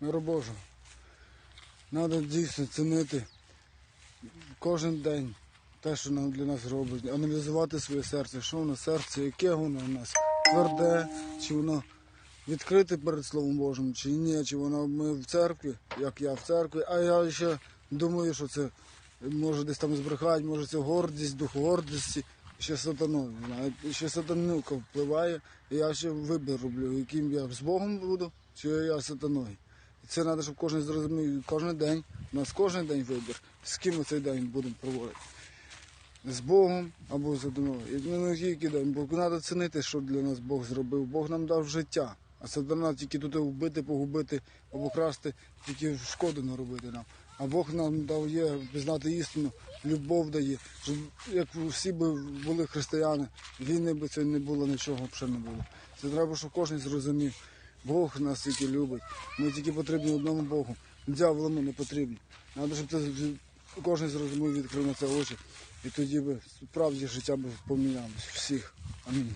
миру Божого. Треба дійсно цінити кожен день те, що нам для нас робить, аналізувати своє серце, що воно серце, яке воно у нас тверде, чи воно відкрите перед Словом Божим, чи ні, чи воно ми в церкві, як я в церкві, а я ще думаю, що це може десь там збрехати, може це гордість, дух гордості, ще сатану, ще сатанука впливає, і я ще вибір роблю, яким я з Богом буду, чи я сатаною. Це треба, щоб кожен зрозумів, кожен день, у нас кожен день вибір, з ким ми цей день будемо проводити. З Богом або з одною. І не тільки день, бо треба цінити, що для нас Бог зробив. Бог нам дав життя. А сатана тільки тут вбити, погубити або красти, тільки шкоду наробити нам. А Бог нам дав є пізнати істину, любов дає. Щоб як всі би були християни, війни би це не було, нічого взагалі не було. Це треба, щоб кожен зрозумів. Бог нас тільки любить. Ми тільки потрібні одному Богу. Дяволу не потрібні. Треба, щоб це кожен зрозумів, відкрив на це очі. І тоді би справді життя б помінялося всіх. Амінь.